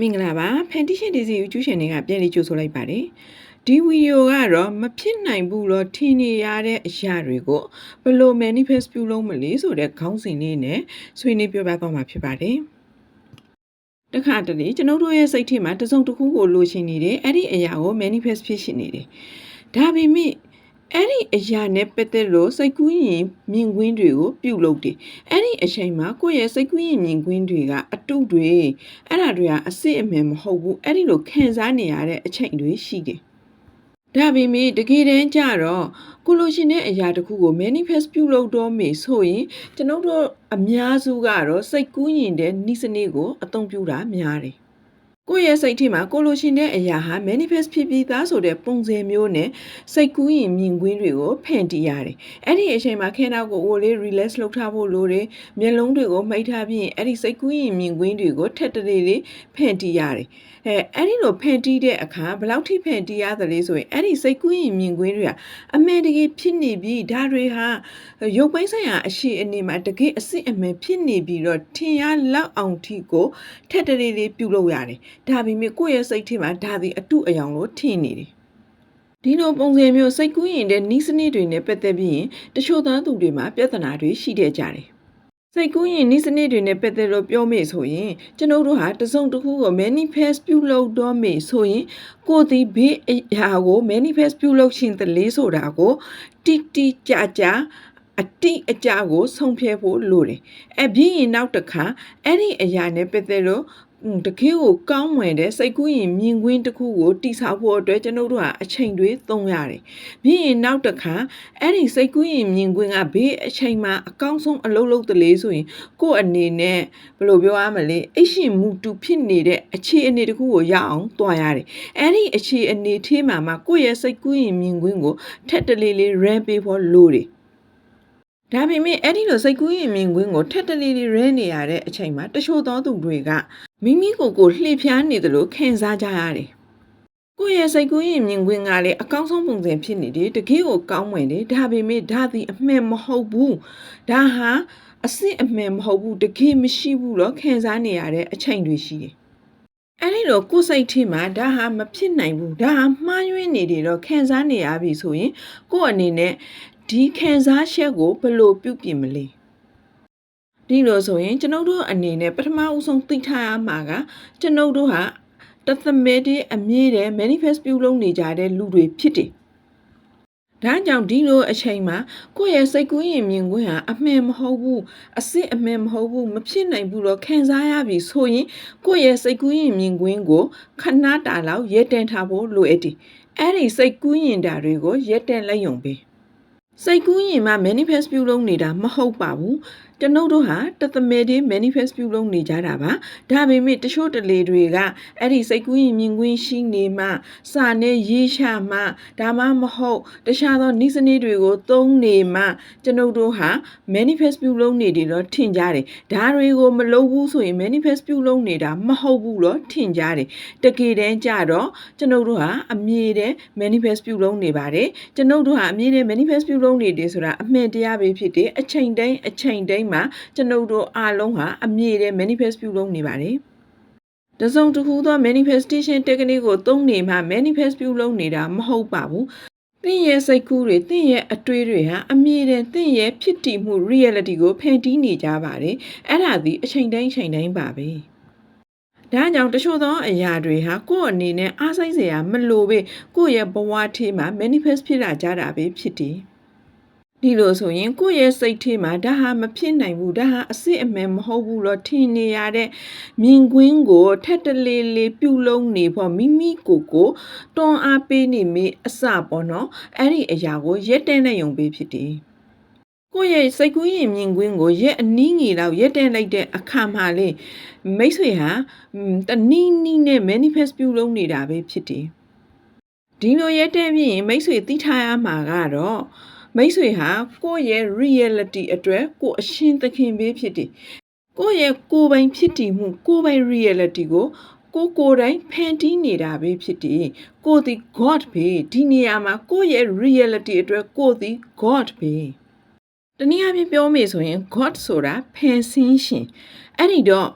မင်္ဂလာပါဖန်တီရှင်ဒီစီယူကျူးရှင်တွေကပြန်လေးကြိုဆိုလိုက်ပါတယ်ဒီဗီဒီယိုကတော့မဖြစ်နိုင်ဘူးလို့ထင်နေရတဲ့အရာတွေကိုဘယ်လို manifest ပြုလုပ်မလဲဆိုတဲ့ခေါင်းစဉ်လေးနဲ့ဆွေးနွေးပြောပြသွားမှာဖြစ်ပါတယ်တခါတလေကျွန်တော်တို့ရဲ့စိတ်ထဲမှာတစ်စုံတစ်ခုကိုလိုချင်နေတယ်အဲ့ဒီအရာကို manifest ဖြစ်ရှင်နေတယ်ဒါပေမဲ့ အဲ့ဒီအရာနဲ့ပတ်သက်လို့စိတ်ကူးရင်မြင်ကွင်းတွေကိုပြုတ်လုပ်တယ်။အဲ့ဒီအချိန်မှာကိုယ့်ရဲ့စိတ်ကူးရင်မြင်ကွင်းတွေကအတုတွေအဲ့ဒါတွေကအစစ်အမှန်မဟုတ်ဘူး။အဲ့ဒီလိုခံစားနေရတဲ့အချိန်တွေရှိတယ်။ဒါပေမဲ့တကယ်တမ်းကျတော့ကိုလိုရှင်တဲ့အရာတစ်ခုကို manifest ပြုလုပ်တော့မေဆိုရင်ကျွန်တော်တို့အများစုကတော့စိတ်ကူးရင်တဲ့နိစနစ်ကိုအသုံးပြုတာများတယ်။ ကိုယ့်ရဲ့စိတ်ထဲမှာကိုလိုရှင်တဲ့အရာဟာ manifest ဖြစ်ပြီးသားဆိုတဲ့ပုံစံမျိုးနဲ့စိတ်ကူးရင်မြင်ကွင်းတွေကိုဖန်တီးရတယ်။အဲ့ဒီအချိန်မှာခန္ဓာကိုယ်ကိုလေး relax လုပ်ထားဖို့လိုတယ်။မျက်လုံးတွေကိုမှိတ်ထားပြီးရင်အဲ့ဒီစိတ်ကူးရင်မြင်ကွင်းတွေကိုထက်တလေးလေးဖန်တီးရတယ်။အဲအဲ့ဒီလိုဖန်တီးတဲ့အခါဘယ်လောက်ထိဖန်တီးရသလဲဆိုရင်အဲ့ဒီစိတ်ကူးရင်မြင်ကွင်းတွေကအမှန်တကယ်ဖြစ်နေပြီးဒါတွေဟာရုပ်ပိုင်းဆိုင်ရာအရှိအနေမှာတကယ်အစစ်အမှန်ဖြစ်နေပြီးတော့ထင်ရလောက်အောင်ထိကိုထက်တလေးလေးပြုလုပ်ရတယ်။ဒါပေမဲ့ကိုယ့်ရဲ့စိတ်ထဲမှာဒါသည်အတုအယောင်လို့ထင်နေတယ်။ဒီလိုပုံစံမျိုးစိတ်ကူးရင်တဲ့နီးစနစ်တွေနဲ့ပတ်သက်ပြီးရင်တချို့သားသူတွေမှာပြဿနာတွေရှိတဲ့ကြတယ်။စိတ်ကူးရင်နီးစနစ်တွေနဲ့ပတ်သက်လို့ပြောမေဆိုရင်ကျွန်တော်တို့ဟာတစုံတစ်ခုကို manifest ပြုလုပ်တော့မေဆိုရင်ကိုယ်ဒီဘေးအရာကို manifest ပြုလုပ်ခြင်းတလေးဆိုတာကိုတိတိကျကျအတိအကျကိုဆုံးဖြတ်ဖို့လိုတယ်။အပြီးရင်နောက်တစ်ခါအဲ့ဒီအရာနဲ့ပတ်သက်လို့อืม တကယ်ကိုကောင်းမွန်တဲ့စိတ်ကူးရင်မြင်ကွင်းတစ်ခုကိုတိဆောက်ဖို့အတွက်ကျွန်တော်တို့ဟာအချိန်တွေသုံးရတယ်။ပြီးရင်နောက်တစ်ခါအဲ့ဒီစိတ်ကူးရင်မြင်ကွင်းကဘေးအချိန်မှာအကောင်းဆုံးအလုပ်လုပ်တလေဆိုရင်ကိုယ့်အနေနဲ့ဘယ်လိုပြောရမလဲအရှင်မူတူဖြစ်နေတဲ့အခြေအနေတစ်ခုကိုရအောင်တွားရတယ်။အဲ့ဒီအခြေအနေထဲမှာမှကိုယ့်ရဲ့စိတ်ကူးရင်မြင်ကွင်းကိုထက်တလေးလေး ran ပေးဖို့လိုတယ်။ ဒါပေမဲ့အဲ့ဒီလိုစိတ်ကူးရင်မြင်ကွင်းကိုထက်တလေးလေးရဲနေရတဲ့အချိန်မှာတချို့သောသူတွေကမိမိကိုယ်ကိုလှည့်ဖျားနေတယ်လို့ခံစားကြရတယ်။ကိုယ့်ရဲ့စိတ်ကူးရင်မြင်ကွင်းကလည်းအကောင်းဆုံးပုံစံဖြစ်နေတယ်တကယ်ကိုကောင်းဝင်တယ်ဒါပေမဲ့ဒါသည်အမှန်မဟုတ်ဘူး။ဒါဟာအစစ်အမှန်မဟုတ်ဘူးတကယ်မရှိဘူးလို့ခံစားနေရတဲ့အချိန်တွေရှိတယ်။အဲ့ဒီတော့ကိုယ်စိတ်ထဲမှာဒါဟာမဖြစ်နိုင်ဘူးဒါဟာမှားယွင်းနေတယ်တော့ခံစားနေရပြီဆိုရင်ကိုယ့်အနေနဲ့ ဒီခံစားချက်ကိုဘယ်လိုပြုပြင်မလဲဒီလိုဆိုရင်ကျွန်ုပ်တို့အနေနဲ့ပထမဦးဆုံးသိထားရမှာကကျွန်ုပ်တို့ဟာတသမဲတဲ့အမြင့်တဲ့ manifest ပြုလုပ်နေကြတဲ့လူတွေဖြစ်တယ်ဒါကြောင့်ဒီလိုအချိန်မှာကိုယ့်ရဲ့စိတ်ကူးရင်မြင်ကွင်းဟာအမှန်မဟုတ်ဘူးအစ်စ်အမှန်မဟုတ်ဘူးမဖြစ်နိုင်ဘူးတော့ခံစားရပြီဆိုရင်ကိုယ့်ရဲ့စိတ်ကူးရင်မြင်ကွင်းကိုခဏတာလောက်ရဲတန်ထားဖို့လိုအပ်တယ်အဲ့ဒီစိတ်ကူးရင်တာတွေကိုရဲတန်လိုက်ယုံပဲ စိတ်ကူးရင်မှ manifest ပြုလုပ်နေတာမဟုတ်ပါဘူး ကျွန်ုပ်တို့ဟာတသမယ်တင်း manifest ပြုလုပ်နေကြတာပါဒါပေမဲ့တချို့တလေတွေကအဲ့ဒီစိတ်ကူးရင်မြင်ကွင်းရှိနေမှစာနဲ့ရေးချမှဒါမှမဟုတ်တခြားသောနိစနစ်တွေကိုသုံးနေမှကျွန်ုပ်တို့ဟာ manifest ပြုလုပ်နေတယ်လို့ထင်ကြတယ်ဒါတွေကိုမလုပ်ဘူးဆိုရင် manifest ပြုလုပ်နေတာမဟုတ်ဘူးလို့ထင်ကြတယ်တကယ်တမ်းကျတော့ကျွန်ုပ်တို့ဟာအမြဲတမ်း manifest ပြုလုပ်နေပါတယ်ကျွန်ုပ်တို့ဟာအမြဲတမ်း manifest ပြုလုပ်နေတယ်ဆိုတာအမှန်တရားပဲဖြစ်တယ်အချိန်တိုင်းအချိန်တိုင်းမှာကျွန်ုပ်တို့အားလုံးဟာအမြင့်တဲ့ manifest ပြုလုပ်နေပါတယ်။တစုံတစ်ခုသော manifestation technique ကိုသုံးနေမှ manifest ပြုလုပ်နေတာမဟုတ်ပါဘူး။သင်ရဲ့စိတ်ကူးတွေသင်ရဲ့အတွေးတွေဟာအမြင့်တဲ့သင်ရဲ့ဖြစ်တည်မှု reality ကိုဖန်တီးနေကြပါတယ်။အဲ့ဒါသည်အချိန်တိုင်းချိန်တိုင်းပါပဲ။ဒါကြောင့်တချို့သောအရာတွေဟာကိုယ့်အနေနဲ့အားစိတ်စရာမလိုပဲကိုယ့်ရဲ့ဘဝထဲမှာ manifest ဖြစ်လာကြတာပဲဖြစ်တယ်။ ဒီလိုဆိုရင်ကိုယ့်ရဲ့စိတ်ထဲမှာဒါဟာမဖြစ်နိုင်ဘူးဒါဟာအစစ်အမှန်မဟုတ်ဘူးလို့ထင်နေရတဲ့မြင်ကွင်းကိုထက်တလေးလေးပြုလုံးနေဖို့မိမိကိုယ်ကိုတွန်းအားပေးနေမိအစပေါ့နော်အဲ့ဒီအရာကိုရက်တဲ့နဲ့ယုံပေးဖြစ်တယ်ကိုယ့်ရဲ့စိတ်ကူးရင်မြင်ကွင်းကိုရက်အနည်းငယ်လောက်ရက်တဲ့လိုက်တဲ့အခါမှလေမိတ်ဆွေဟာတနည်းနည်းနဲ့ manifest ပြုလုပ်နေတာပဲဖြစ်တယ်ဒီလိုရက်တဲ့ပြင်မိတ်ဆွေသိထားရမှာကတော့ မိတ်ဆွေဟာကိုယ့်ရဲ့ reality အတွက်ကိုယ်အရှင်းသခင်ပဲဖြစ်တယ်။ကိုယ့်ရဲ့ကိုယ်ပိုင်ဖြစ်တည်မှုကိုယ်ပိုင် reality ကိုကိုကိုယ်တိုင်ဖန်တီးနေတာပဲဖြစ်တယ်။ကိုသည် God ပဲဒီနေရာမှာကိုယ့်ရဲ့ reality အတွက်ကိုသည် God ပဲ။တနည်းအားဖြင့်ပြောမယ်ဆိုရင် God ဆိုတာဖန်ဆင်းရှင်။အဲ့ဒီတော့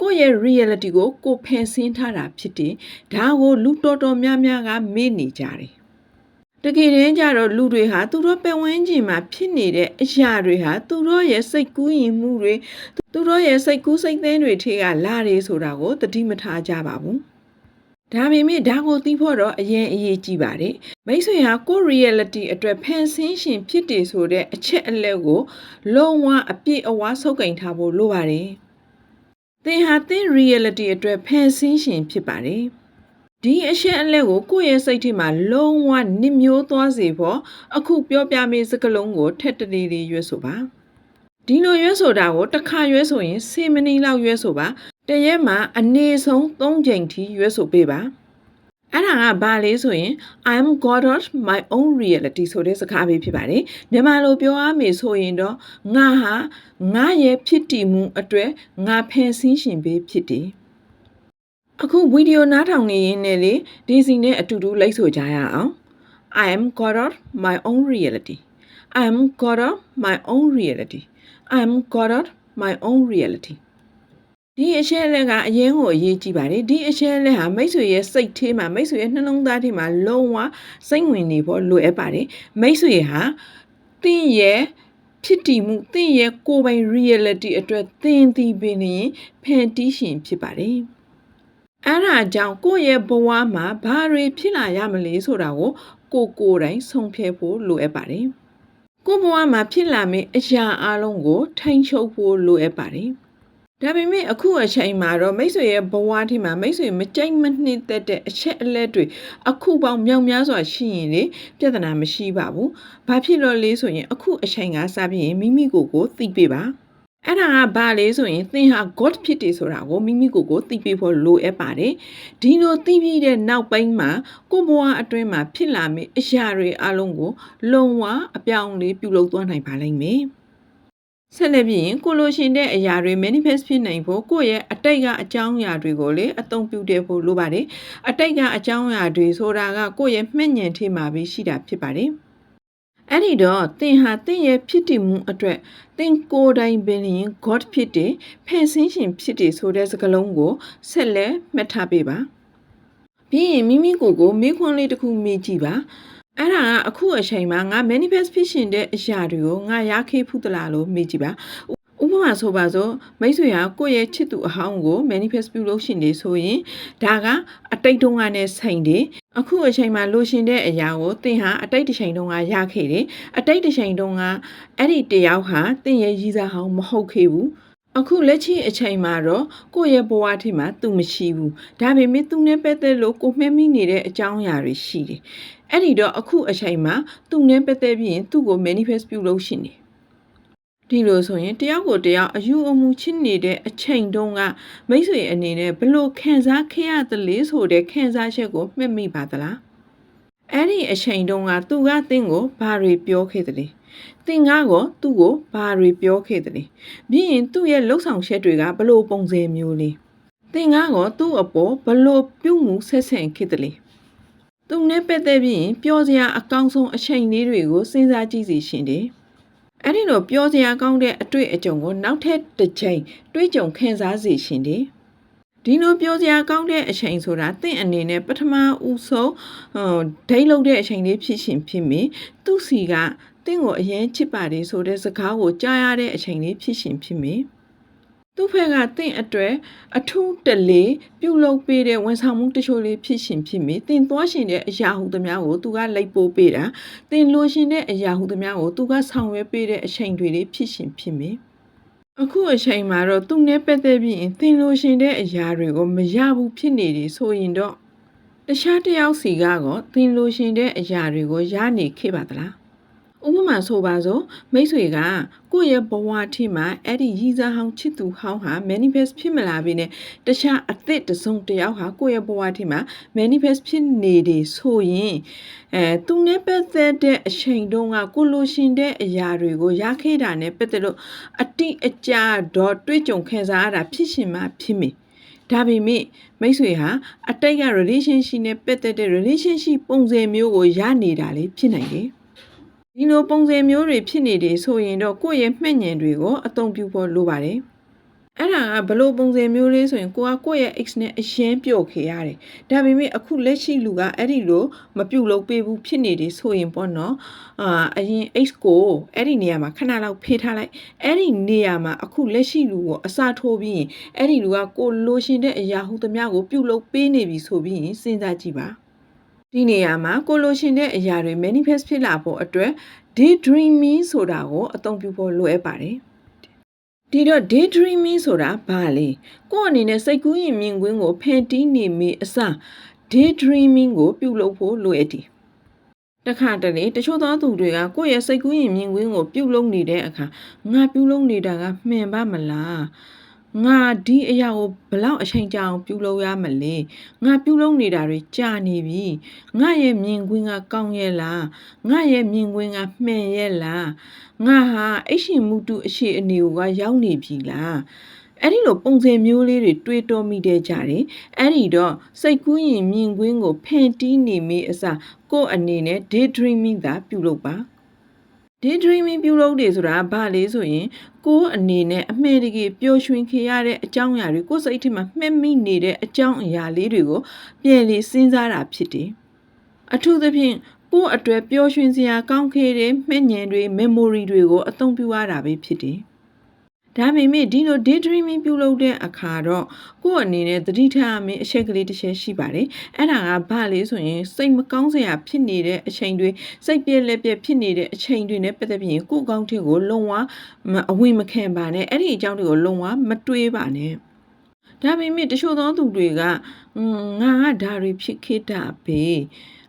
ကိုယ့်ရဲ့ reality ကိုကိုယ်ဖန်ဆင်းထားတာဖြစ်တယ်ဒါကိုလူတော်တော်များများကမေ့နေကြတယ် တကယ်တမ်းကျတော့လူတွေဟာသူတို့ပတ်ဝန်းကျင်မှာဖြစ်နေတဲ့အရာတွေဟာသူတို့ရဲ့စိတ်ကူးရင်မှုတွေသူတို့ရဲ့စိတ်ကူးစိတ်သင်းတွေထဲကလာတယ်ဆိုတာကိုသတိမထားကြပါဘူးဒါပေမဲ့ဒါကိုသိဖို့တော့အရင်အရေးကြီးပါတယ်မိတ်ဆွေဟာကိုယ့် reality အတွက်ဖန်ဆင်းရှင်ဖြစ်တယ်ဆိုတဲ့အချက်အလက်ကိုလုံးဝအပြည့်အဝဆုပ်ကင်ထားဖို့လိုပါတယ်သင်ဟာသင် reality အတွက်ဖန်ဆင်းရှင်ဖြစ်ပါတယ် ဒီအချက်အလက်ကိုကိုယ့်ရဲ့စိတ်ထဲမှာလုံးဝနစ်မျိုးသွားစေဖို့အခုပြောပြမယ့်စကားလုံးကိုထက်တလေးလေးရွတ်ဆိုပါဒီလိုရွတ်ဆိုတာကိုတစ်ခါရွတ်ဆိုရင်10မိနစ်လောက်ရွတ်ဆိုပါတရက်မှာအနည်းဆုံး3ချိန်ထိရွတ်ဆိုပေးပါအဲ့ဒါကဘာလဲဆိုရင် I'm god of my own reality ဆိုတဲ့စကားပဲဖြစ်ပါတယ်မြန်မာလိုပြောရမယ်ဆိုရင်တော့ငါဟာငါရဲ့ဖြစ်တည်မှုအတွက်ငါဖန်ဆင်းရှင်ပဲဖြစ်တယ် အခုဗီဒီယိုနားထောင်နေရင်းနဲ့လေဒီစီနဲ့အတူတူလိုက်ဆိုကြရအောင် I am god of my own reality I am god of my own reality I am god of my own reality ဒီအချက်လက်ကအရင်ကိုအရေးကြီးပါတယ်ဒီအချက်လက်ဟာမိတ်ဆွေရဲ့စိတ်ထဲမှာမိတ်ဆွေရဲ့နှလုံးသားထဲမှာလုံးဝစိတ်ဝင်နေဖို့လိုအပ်ပါတယ်မိတ်ဆွေဟာသင်ရဲ့ဖြစ်တည်မှုသင်ရဲ့ကိုယ်ပိုင် reality အတွက်သင်သည်ပင်ရင်ဖန်တီးရှင်ဖြစ်ပါတယ် အဲ့ဒါကြောင့်ကိုယ့်ရဲ့ဘဝမှာဘာတွေဖြစ်လာရမလဲဆိုတာကိုကိုကိုယ်တိုင်ဆုံးဖြတ်ဖို့လိုအပ်ပါတယ်ကိုယ့်ဘဝမှာဖြစ်လာမယ့်အရာအလုံးကို ထိန်းချုပ်ဖို့လိုအပ်ပါတယ်ဒါပေမဲ့အခုအချိန်မှာတော့မိတ်ဆွေရဲ့ဘဝထဲမှာမိတ်ဆွေမကြိုက်မနှစ်သက်တဲ့အချက်အလက်တွေအခုပေါင်းမြောက်များစွာရှိရင်လေပြဿနာမရှိပါဘူး။ဘာဖြစ်လို့လဲဆိုရင်အခုအချိန်ကစပြီးရင်မိမိကိုယ်ကိုသိပေးပါ။ အဲ့ဒါကဘာလဲဆိုရင်သင်ဟာ God ဖြစ်တယ်ဆိုတာကိုမိမိကိုယ်ကိုသိပေးဖို့လိုအပ်ပါတယ်။ဒီလိုသိပြီးတဲ့နောက်ပိုင်းမှာကိုယ့်ဘဝအတွင်းမှာဖြစ်လာမယ့်အရာတွေအလုံးကိုလုံးဝအပြောင်းအလဲပြုလုပ်သွားနိုင်ပါလိမ့်မယ်။ဆက်လက်ပြီးရင်ကိုလိုရှင်တဲ့အရာတွေ manifest ဖြစ်နိုင်ဖို့ကိုယ့်ရဲ့အတိတ်ကအကြောင်းအရာတွေကိုလည်းအသုံးပြုတဲ့ဖို့လိုပါတယ်အတိတ်ကအကြောင်းအရာတွေဆိုတာကကိုယ့်ရဲ့မှတ်ဉာဏ်ထဲမှာပဲရှိတာဖြစ်ပါတယ် အဲ့ဒီတော့သင်ဟာသင်ရဲ့ဖြစ်တည်မှုအတွက်သင်ကိုယ်တိုင်ပင်ရင် God ဖြစ်တယ်ဖန်ဆင်းရှင်ဖြစ်တယ်ဆိုတဲ့စကားလုံးကိုဆက်လက်မှတ်ထားပေးပါပြီးရင်မိမိကိုယ်ကိုမေးခွန်းလေးတစ်ခုမေးကြည့်ပါအဲ့ဒါကအခုအချိန်မှာငါ manifest ဖြစ်ရှင်တဲ့အရာတွေကိုငါရခဲ့ဖူးသလားလို့မေးကြည့်ပါ ဥပမာဆိုပါစို့မိတ်ဆွေဟာကိုယ့်ရဲ့ချစ်သူအဟောင်းကို manifest ပြုလို့ရှင်နေဆိုရင်ဒါကအတိတ်တုန်းကနဲ့ဆိုင်တယ်အခုအချိန်မှာလိုရှင်တဲ့အရာကိုသင်ဟာအတိတ်တစ်ချိန်တုန်းကရခဲ့တယ်အတိတ်တစ်ချိန်တုန်းကအဲ့ဒီတယောက်ဟာသင်ရဲ့ရည်စားဟောင်းမဟုတ်ခဲ့ဘူးအခုလက်ရှိအချိန်မှာတော့ကိုယ့်ရဲ့ဘဝထိမှာသူမရှိဘူးဒါပေမဲ့သူနဲ့ပတ်သက်လို့ကိုမှတ်မိနေတဲ့အကြောင်းအရာတွေရှိတယ်အဲ့ဒီတော့အခုအချိန်မှာသူနဲ့ပတ်သက်ပြီးရင်သူ့ကို manifest ပြုလုပ်ရှင်တယ် ဒီလိုဆိုရင်တယောက်ကိုတယောက်အယူအမှုချစ်နေတဲ့အချိန်တုန်းကမိတ်ဆွေအနေနဲ့ဘလို့ခံစားခဲ့ရသလဲဆိုတဲ့ခံစားချက်ကိုမှတ်မိပါသလားအဲ့ဒီအချိန်တုန်းကသူကသင်ကိုဘာတွေပြောခဲ့သလဲသင်ကားကိုသူ့ကိုဘာတွေပြောခဲ့သလဲပြီးရင်သူ့ရဲ့လှုပ်ဆောင်ချက်တွေကဘလို့ပုံစံမျိုးလဲသင်ကားကိုသူ့အပေါ်ဘလို့ပြုမှုဆက်ဆံခဲ့သလဲသူနဲ့ပတ်သက်ပြီးရင်ပြောစရာအကောင်းဆုံးအချိန်လေးတွေကိုစဉ်းစားကြည့်စီရှင်တယ် အဲ့ဒီလိုပြောစရာကောင်းတဲ့အတွေ့အကြုံကိုနောက်ထပ်တစ်ချိန်တွေးကြုံခံစားစေရှင်တယ်ဒီလိုပြောစရာကောင်းတဲ့အချိန်ဆိုတာတင့်အနေနဲ့ပထမဦးဆုံးဟိုဒိတ်လုံးတဲ့အချိန်လေးဖြစ်ရှင်ဖြစ်မင်းသူ့စီကတင့်ကိုအရင်ချစ်ပါတယ်ဆိုတဲ့စကားကိုကြားရတဲ့အချိန်လေးဖြစ်ရှင်ဖြစ်မင်း သူ့ဖက်ကတင့်အတွက်အထူးတလေပြုတ်လုပ်ပေးတဲ့ဝန်ဆောင်မှုတချို့လေးဖြစ်ရှင်ဖြစ်မိတင်သွားရှင်တဲ့အရာဟုသမျှကိုသူကလိုက်ပို့ပေးတာတင်လိုရှင်တဲ့အရာဟုသမျှကိုသူကဆောင်ရွက်ပေးတဲ့အချိန်တွေလေးဖြစ်ရှင်ဖြစ်မိအခုအချိန်မှာတော့သူနဲ့ပတ်သက်ပြီးရင်သင်လိုရှင်တဲ့အရာတွေကိုမရဘူးဖြစ်နေတယ်ဆိုရင်တော့တခြားတယောက်စီကတော့သင်လိုရှင်တဲ့အရာတွေကိုရနေခဲ့ပါသလား ဥပမာဆိုပါစို့မိတ်ဆွေကကိုယ့်ရဲ့ဘဝထိမှာအဲ့ဒီရည်စားဟောင်းချစ်သူဟောင်းဟာ manifest ဖြစ်မလာဘဲနဲ့တခြားအသစ်တစ်စုံတစ်ယောက်ဟာကိုယ့်ရဲ့ဘဝထိမှာ manifest ဖြစ်နေတယ်ဆိုရင်အဲသူနဲ့ပတ်သက်တဲ့အချိန်တုန်းကကိုလိုရှင်တဲ့အရာတွေကိုရခဲ့တာနဲ့ပတ်သက်လို့အတိအကျတော့တွေးကြုံခံစားရတာဖြစ်ရှင်မှဖြစ်မိဒါပေမဲ့မိတ်ဆွေဟာအတိတ်က relationship နဲ့ပတ်သက်တဲ့ relationship ပုံစံမျိုးကိုရနေတာလေဖြစ်နိုင်တယ် ဒီလိုပုံစံမျိုးတွေဖြစ်နေတယ်ဆိုရင်တော့ကိုယ့်ရဲ့မှတ်ဉာဏ်တွေကိုအသုံးပြုဖို့လိုပါတယ်အဲ့ဒါကဘလို့ပုံစံမျိုးလေးဆိုရင်ကိုကကိုယ့်ရဲ့ X နဲ့အရင်ပြော့ခေရတယ်။ဒါပေမဲ့အခုလက်ရှိလူကအဲ့ဒီလိုမပြုတ်လို့ပေးဘူးဖြစ်နေတယ်ဆိုရင်ပေါ့နော်။အာအရင် X ကိုအဲ့ဒီနေရာမှာခဏလောက်ဖေးထားလိုက်။အဲ့ဒီနေရာမှာအခုလက်ရှိလူကိုအစာထိုးပြီးရင်အဲ့ဒီလူကကိုလိုရှင်တဲ့အရာဟုသမျှကိုပြုတ်လို့ပေးနေပြီဆိုပြီးရင်စဉ်းစားကြည့်ပါ။ ဒီနေရာမှာကိုလိုရှင်တဲ့အရာတွေ manifest ဖြစ်လာဖို့အတွက် daydreaming ဆိုတာကိုအသုံးပြုဖို့လိုအပ်ပါတယ်။ဒီတော့ daydreaming ဆိုတာဘာလဲကိုယ့်အနေနဲ့စိတ်ကူးရင်မြင်ကွင်းကိုဖန်တီးနေမိအစ daydreaming ကိုပြုလုပ်ဖို့လိုအပ်တယ်တခါတလေတချို့သောသူတွေကကိုယ့်ရဲ့စိတ်ကူးရင်မြင်ကွင်းကိုပြုလုပ်နေတဲ့အခါငါပြုလုပ်နေတာကမှန်ပါမလား ငါဒီအရာကိုဘလောက်အချိန်ကြာအောင်ပြုလုပ်ရမလဲငါပြုလုပ်နေတာတွေကြာနေပြီငါရဲ့မြင်ကွင်းကကောင်းရဲ့လားငါရဲ့မြင်ကွင်းကမှန်ရဲ့လားငါဟာအရှင်မူတုအရှိအနေကိုကရောက်နေပြီလားအဲ့ဒီလိုပုံစံမျိုးလေးတွေတွေးတောမိတဲ့ကြတယ်အဲ့ဒီတော့စိတ်ကူးရင်မြင်ကွင်းကိုဖန်တီးနေမိအစားကိုယ့်အနေနဲ့ daydreaming သာပြုလုပ်ပါ daydreaming ပြုလုပ်တယ်ဆိုတာဘာလဲဆိုရင်ကိုယ်အနေနဲ့အမှန်တကယ်ပျော်ရွှင်ခေရတဲ့အကြောင်းအရာတွေကိုယ်စိတ်ထဲမှာမှတ်မိနေတဲ့အကြောင်းအရာလေးတွေကိုပြန်လည်စဉ်းစားတာဖြစ်တယ်။အထူးသဖြင့်ကိုယ့်အတွက်ပျော်ရွှင်စရာကောင်းခဲ့တဲ့မှတ်ဉာဏ်တွေ memory တွေကိုအသုံးပြုရတာပဲဖြစ်တယ်။ ဒါပေမဲ့ဒီလို daydreaming ပြုလုပ်တဲ့အခါတော့ကိုယ့်အနေနဲ့သတိထားရမယ့်အချက်ကလေးတစ်ချက်ရှိပါတယ်။အဲ့ဒါကဘာလဲဆိုရင်စိတ်မကောင်းစရာဖြစ်နေတဲ့အချိန်တွေစိတ်ပြက်လက်ပြက်ဖြစ်နေတဲ့အချိန်တွေနဲ့ပတ်သက်ပြီးရင်ကိုယ့်အကောင့်ထက်ကိုလုံးဝအဝင်မခံပါနဲ့အဲ့ဒီအကြောင်းတွေကိုလုံးဝမတွေးပါနဲ့။ဒါပေမဲ့တချို့သောသူတွေကငါကဒါတွေဖြစ်ခဲ့တာပဲ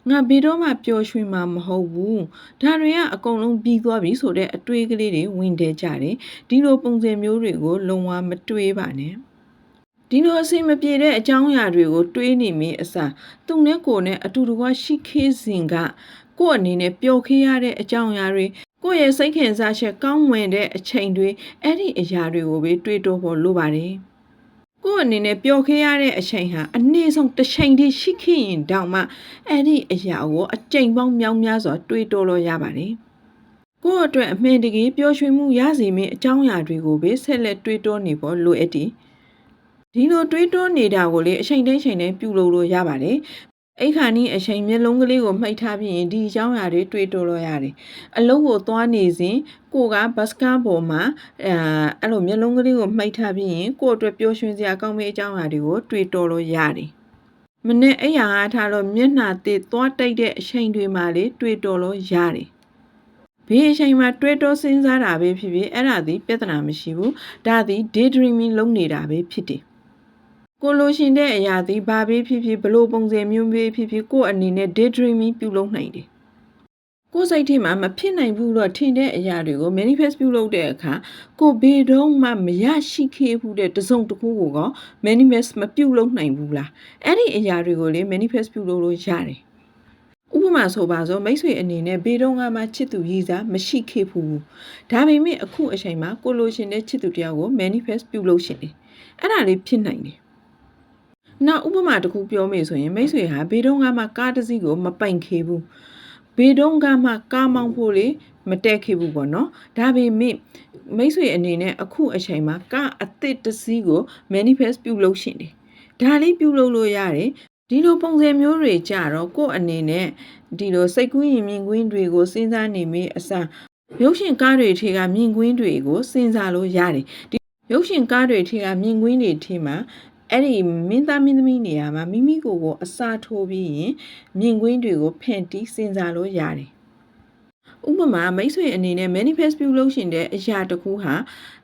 ငါဘယ်တော့မှပျော်ရွှင်မှာမဟုတ်ဘူးဒါတွေကအကုန်လုံးပြီးသွားပြီဆိုတဲ့အတွေးကလေးတွေဝင်တယ်ကြတယ်ဒီလိုပုံစံမျိုးတွေကိုလုံးဝမတွေးပါနဲ့ဒီလိုအဆင်မပြေတဲ့အကြောင်းအရာတွေကိုတွေးနေမိအစားသူနဲ့ကိုယ်နဲ့အတူတကွရှိခေးစဉ်ကကိုယ့်အနေနဲ့ပျော်ခေးရတဲ့အကြောင်းအရာတွေကိုယ့်ရဲ့စိတ်ခံစားချက်ကောင်းမွန်တဲ့အချိန်တွေအဲ့ဒီအရာတွေကိုပဲတွေးတောဖို့လိုပါတယ် ကိုယ့်အနေနဲ့ပျော်ခဲ့ရတဲ့အချိန်ဟာအနည်းဆုံးတစ်ချိန်တည်းရှိခဲ့ရင်တောင်မှအဲ့ဒီအရာကိုအကြိမ်ပေါင်းမြောက်များစွာတွေးတောလို့ရပါတယ်။ကိုယ့်အတွက်အမှန်တကယ်ပျော်ရွှင်မှုရစေမယ့်အကြောင်းအရာတွေကိုပဲဆက်လက်တွေးတောနေဖို့လိုအပ်တယ်။ဒီလိုတွေးတောနေတာကိုလေအချိန်တိုင်းချိန်တိုင်းပြုလုပ်လို့ရပါတယ် အဲ့ခါနီးအချိန်မျက်လုံးကလေးကိုမှိတ်ထားပြီးရင်ဒီအကြောင်းအရာတွေတွေးတောလို့ရတယ်အလုံးကိုသွားနေစဉ်ကိုကဘတ်စကားပေါ်မှာအဲအဲ့လိုမျက်လုံးကလေးကိုမှိတ်ထားပြီးရင်ကို့အတွက်ပျော်ရွှင်စရာကောင်းမယ့်အကြောင်းအရာတွေကိုတွေးတောလို့ရတယ်မနေ့အဲ့ရအားထားလို့မျက်နှာတစ်သွားတိုက်တဲ့အချိန်တွေမှာလေတွေးတောလို့ရတယ်ဘေးအချိန်မှာတွေးတောစဉ်းစားတာပဲဖြစ်ဖြစ်အဲ့ဒါသည်ပြဿနာမရှိဘူးဒါသည် daydreaming လုပ်နေတာပဲဖြစ်တယ် ကိုလိုရှင်တဲ့အရာသည်ဘာပဲဖြစ်ဖြစ်ဘလို့ပုံစံမျိုးပဲဖြစ်ဖြစ်ကို့အနေနဲ့ daydreaming ပြုလုပ်နိုင်တယ်။ကိုယ်စိတ်ထဲမှာမဖြစ်နိုင်ဘူးတော့ထင်တဲ့အရာတွေကို manifest ပြုလုပ်တဲ့အခါကိုဘယ်တော့မှမရရှိခဲ့ဘူးတဲ့တစုံတစ်ခုကိုက manifest မပြုလုပ်နိုင်ဘူးလား။အဲ့ဒီအရာတွေကိုလေ manifest ပြုလုပ်လို့ရတယ်။ဥပမာဆိုပါစို့မိတ်ဆွေအနေနဲ့ဘေးတော့မှချစ်သူရည်စားမရှိခဲ့ဘူး။ဒါပေမဲ့အခုအချိန်မှာကိုလိုရှင်တဲ့ချစ်သူတယောက်ကို manifest ပြုလုပ်ရှင်တယ်။အဲ့ဒါလေးဖြစ်နိုင်တယ် နောက်ဥပမာတစ်ခုပြောမယ်ဆိုရင်မိတ်ဆွေဟာဘေးတုံးကမှကားတစ်စီးကိုမပိုင်ခေဘူးဘေးတုံးကမှကားမောင်းဖို့လေမတက်ခေဘူးပေါ့နော်ဒါပေမဲ့မိတ်ဆွေအနေနဲ့အခုအချိန်မှာကားအသစ်တစ်စီးကို manifest ပြုလုပ်ရှင်တယ်ဒါလေးပြုလုပ်လို့ရတယ်ဒီလိုပုံစံမျိုးတွေကြတော့ကို့အနေနဲ့ဒီလိုစိတ်ကူးရင်မြင်ကွင်းတွေကိုစဉ်းစားနေမိအစားရုပ်ရှင်ကားတွေထဲကမြင်ကွင်းတွေကိုစဉ်းစားလို့ရတယ်ဒီရုပ်ရှင်ကားတွေထဲကမြင်ကွင်းတွေထဲမှာ အဲ့ဒီမင်းသားမင်းသမီးနေရာမှာမိမိကိုယ်ကိုအစာထိုးပြီးရင်မြင်ကွင်းတွေကိုဖန်တီးစဉ်းစားလို့ရတယ်ဥပမာမိတ်ဆွေအနေနဲ့ manifest ပြုလုပ်ရှင်တဲ့အရာတစ်ခုဟာ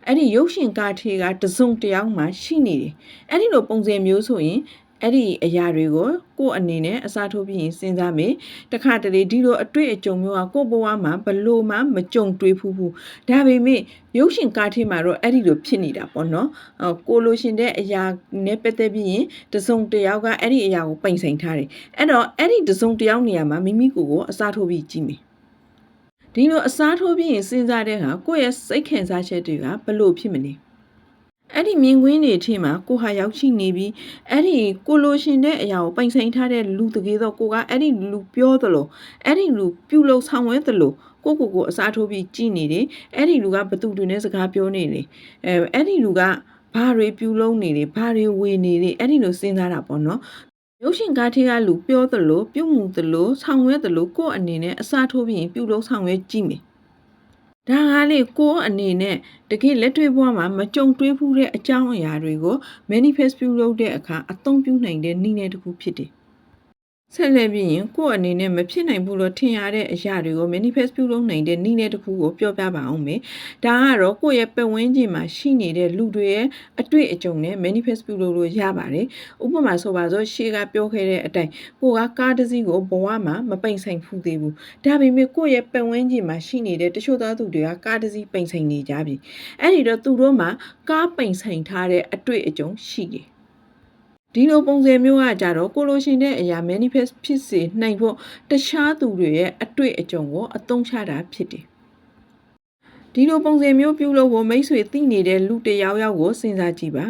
အဲ့ဒီရုပ်ရှင်ကားထေကတစုံတယောက်မှရှိနေတယ်အဲ့ဒီလိုပုံစံမျိုးဆိုရင် အဲ့ဒီအရာတွေကိုကိုယ့်အနေနဲ့အစားထိုးပြီးရင်စဉ်းစားမယ်တခါတလေဒီလိုအတွေ့အကြုံမျိုးကကိုယ့်ဘဝမှာဘလို့မှမကြုံတွေ့ဘူးဘူးဒါပေမဲ့ရုပ်ရှင်ကားထဲမှာတော့အဲ့ဒီလိုဖြစ်နေတာပေါ့နော်ကိုလိုရှင်တဲ့အရာနဲ့ပတ်သက်ပြီးရင်တစုံတယောက်ကအဲ့ဒီအရာကိုပိန်ဆိုင်ထားတယ်အဲ့တော့အဲ့ဒီတစုံတယောက်နေရာမှာမိမိကိုယ်ကိုအစားထိုးပြီးကြည့်မယ်ဒီလိုအစားထိုးပြီးရင်စဉ်းစားတဲ့အခါကိုယ့်ရဲ့စိတ်ခံစားချက်တွေကဘလို့ဖြစ်မလဲ အဲ့ဒီမြင်ကွင်းတွေထဲမှာကိုဟာရောက်ရှိနေပြီးအဲ့ဒီကိုလိုရှင်တဲ့အရာကိုပိုင်ဆိုင်ထားတဲ့လူတကယ်တော့ကိုကအဲ့ဒီလူပြောသလိုအဲ့ဒီလူပြုလုပ်ဆောင်ဝဲသလိုကိုကိုကိုအစားထိုးပြီးကြည်နေတယ်အဲ့ဒီလူကဘသူတူနဲ့စကားပြောနေလေအဲအဲ့ဒီလူကဘာတွေပြုလုပ်နေလေဘာတွေဝေနေလေအဲ့ဒီလိုစဉ်းစားတာပေါ့နော်ရုပ်ရှင်ကားထဲကလူပြောသလိုပြုတ်မှုသလိုဆောင်ရွက်သလိုကိုယ့်အနေနဲ့အစားထိုးပြီးရင်ပြုလုပ်ဆောင်ရွက်ကြည့်မယ် ဒါကလေကိုယ့်အနေနဲ့တကယ်လက်တွေ့ဘဝမှာမကြုံတွေ့ဘူးတဲ့အကြောင်းအရာတွေကို manifest ပြုလုပ်တဲ့အခါအသုံးပြုနိုင်တဲ့နည်းနဲ့တစ်ခုဖြစ်တယ် ဆက်လက်ပြီးရင်ကိုယ့်အနေနဲ့မဖြစ်နိုင်ဘူးလို့ထင်ရတဲ့အရာတွေကို manifest ပြုလုပ်နိုင်တဲ့နည်းနဲ့တစ်ခုကိုပြောပြပါအောင်မယ်။ဒါကတော့ကိုယ့်ရဲ့ပတ်ဝန်းကျင်မှာရှိနေတဲ့လူတွေရဲ့အတွေ့အကြုံနဲ့ manifest ပြုလုပ်လို့ရပါတယ်။ဥပမာဆိုပါစို့ရှေ့ကပြောခဲ့တဲ့အတိုင်းကိုကကားတစ်စီးကိုဘဝမှာမပိန်ဆိုင်ဖူးသေးဘူး။ဒါပေမဲ့ကိုယ့်ရဲ့ပတ်ဝန်းကျင်မှာရှိနေတဲ့တချို့သားသူတွေကကားတစ်စီးပိန်ဆိုင်နေကြပြီ။အဲ့ဒီတော့သူတို့မှာကားပိန်ဆိုင်ထားတဲ့အတွေ့အကြုံရှိတယ်။ ဒီလိုပုံစံမျိုးကကြတော့ကိုလိုရှင်တဲ့အရာ manifest ဖြစ်စေနိုင်ဖို့တခြားသူတွေရဲ့အတွေ့အကြုံကိုအသုံးချတာဖြစ်တယ်။ဒီလိုပုံစံမျိုးပြုလုပ်ဖို့မိတ်ဆွေသိနေတဲ့လူတစ်ယောက်ယောက်ကိုစဉ်းစားကြည့်ပါ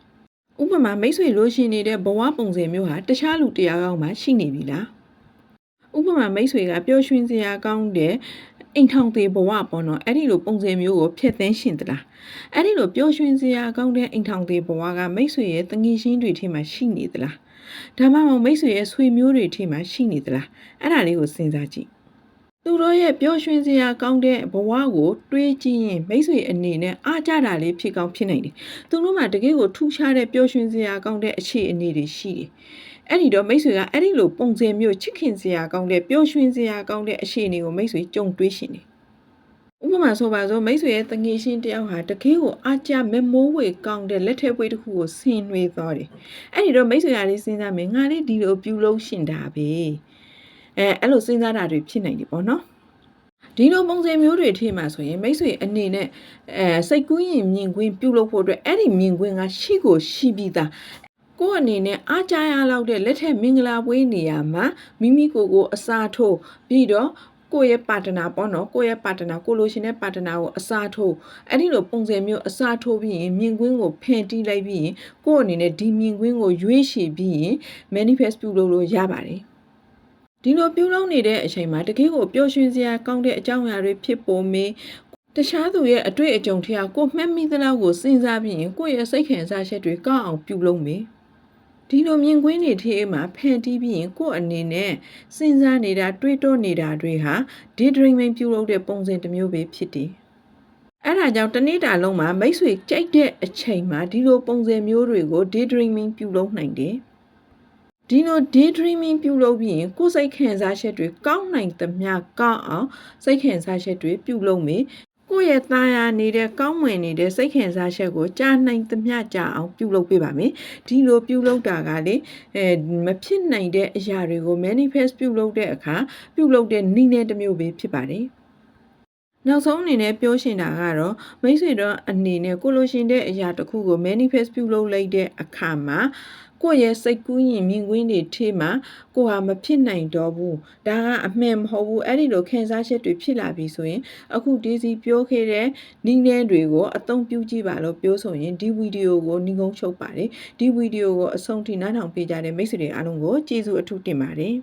။ဥပမာမိတ်ဆွေလိုရှင်နေတဲ့ဘဝပုံစံမျိုးဟာတခြားလူတစ်ယောက်ယောက်မှရှိနေပြီလား။ဥပမာမိတ်ဆွေကပျော်ရွှင်စရာကောင်းတဲ့ အိမ်ထောင်သေးဘဝပေါ့နော်အဲ့ဒီလိုပုံစံမျိုးကိုဖျက်သိမ်းရှင်သလားအဲ့ဒီလိုပျော်ရွှင်စရာကောင်းတဲ့အိမ်ထောင်သေးဘဝကမိတ်ဆွေရဲ့တငီချင်းတွေထဲမှာရှိနေသလားဒါမှမဟုတ်မိတ်ဆွေရဲ့ဆွေမျိုးတွေထဲမှာရှိနေသလားအဲ့ဒါလေးကိုစဉ်းစားကြည့်သူတို့ရဲ့ပျော်ရွှင်စရာကောင်းတဲ့ဘဝကိုတွေးကြည့်ရင်မိတ်ဆွေအနေနဲ့အားကြတာလေးဖြစ်ကောင်းဖြစ်နိုင်တယ်။သူတို့မှတကယ်ကိုထူးခြားတဲ့ပျော်ရွှင်စရာကောင်းတဲ့အခြေအနေတွေရှိတယ်။ အဲ့ဒီတော့မိတ်ဆွေကအဲ့ဒီလိုပုံစံမျိုးချစ်ခင်စရာကောင်းတဲ့ပျော်ရွှင်စရာကောင်းတဲ့အခြေအနေကိုမိတ်ဆွေကြုံတွေ့ရှင်တယ်။ဥပမာဆိုပါစို့မိတ်ဆွေရဲ့တငယ်ချင်းတယောက်ဟာတကယ်ကိုအားကြမမိုးဝေကောင်းတဲ့လက်ထက်ပွေးတစ်ခုကိုဆင်နွှဲသွားတယ်။အဲ့ဒီတော့မိတ်ဆွေကလေးစဉ်းစားမယ်ငါလေးဒီလိုပြုလုပ်ရှင်တာပဲ။အဲအဲ့လိုစဉ်းစားတာတွေဖြစ်နိုင်တယ်ပေါ့နော်။ဒီလိုပုံစံမျိုးတွေထိမှဆိုရင်မိတ်ဆွေအနေနဲ့အဲစိတ်ကူးရင်မြင်ကွင်းပြုလုပ်ဖို့အတွက်အဲ့ဒီမြင်ကွင်းကရှိကိုရှိပြီးသား ကိုယ့်အနေနဲ့အားကြရလောက်တဲ့လက်ထက်မင်္ဂလာပွဲနေရာမှာမိမိကိုယ်ကိုအစားထိုးပြီးတော့ကိုယ့်ရဲ့ပါတနာပေါ့နော်ကိုယ့်ရဲ့ပါတနာကိုလိုရှင်တဲ့ပါတနာကိုအစားထိုးအဲ့ဒီလိုပုံစံမျိုးအစားထိုးပြီးရင်မြင်ကွင်းကိုဖန်တီးလိုက်ပြီးရင်ကိုယ့်အနေနဲ့ဒီမြင်ကွင်းကိုရွေးချယ်ပြီးရင် manifest ပြုလုပ်လို့ရပါတယ်ဒီလိုပြုလုပ်နေတဲ့အချိန်မှာတကယ်ကိုပျော်ရွှင်စရာကောင်းတဲ့အကြောင်းအရာတွေဖြစ်ပေါ်မေးတခြားသူရဲ့အတွေ့အကြုံထက်ကိုမှတ်မိသလောက်ကိုစဉ်းစားပြီးရင်ကိုယ့်ရဲ့စိတ်ခံစားချက်တွေကောက်အောင်ပြုလုပ်မေး ဒီလိုမြင်ကွင်းတွေထဲမှာဖန်တီးပြီးရင်ကိုယ့်အနေနဲ့စဉ်းစားနေတာတွေးတောနေတာတွေဟာ daydreaming ပြုလုပ်တဲ့ပုံစံတစ်မျိုးပဲဖြစ်တယ်။အဲဒါကြောင့်တနေ့တာလုံးမှာမိတ်ဆွေကြိုက်တဲ့အချိန်မှာဒီလိုပုံစံမျိုးတွေကို daydreaming ပြုလုပ်နိုင်တယ်။ဒီလို daydreaming ပြုလုပ်ပြီးရင်ကိုယ်စိတ်ခံစားချက်တွေကောင်းနိုင်သမျှကောင်းအောင်စိတ်ခံစားချက်တွေပြုလုပ်မယ် ကိုယ့်ရဲ့သားယာနေတဲ့ကောင်းမွန်နေတဲ့စိတ်ခံစားချက်ကိုကြားနိုင်သမျှကြားအောင်ပြုလုပ်ပေးပါမယ်ဒီလိုပြုလုပ်တာကလေအဲမဖြစ်နိုင်တဲ့အရာတွေကို manifest ပြုလုပ်တဲ့အခါပြုလုပ်တဲ့နည်းနဲ့တစ်မျိုးပဲဖြစ်ပါတယ်နောက်ဆုံးအနေနဲ့ပြောရှင်တာကတော့မိတ်ဆွေတော့အနေနဲ့ကိုလိုရှင်တဲ့အရာတစ်ခုကို manifest ပြုလုပ်လိုက်တဲ့အခါမှာ ကိုယ့်ရဲ့စိတ်ကူးရင်မြင်ကွင်းတွေထဲမှာကိုဟာမဖြစ်နိုင်တော့ဘူးဒါကအမှန်မဟုတ်ဘူးအဲ့ဒီလိုခံစားချက်တွေဖြစ်လာပြီဆိုရင်အခုဒီစီပြောခဲ့တဲ့နည်းနည်းတွေကိုအသုံးပြုကြည့်ပါလို့ပြောဆိုရင်ဒီဗီဒီယိုကိုနှီးကုန်းချုပ်ပါတယ်ဒီဗီဒီယိုကိုအဆုံးထိနားထောင်ပေးကြတဲ့မိတ်ဆွေတွေအားလုံးကိုကျေးဇူးအထူးတင်ပါတယ်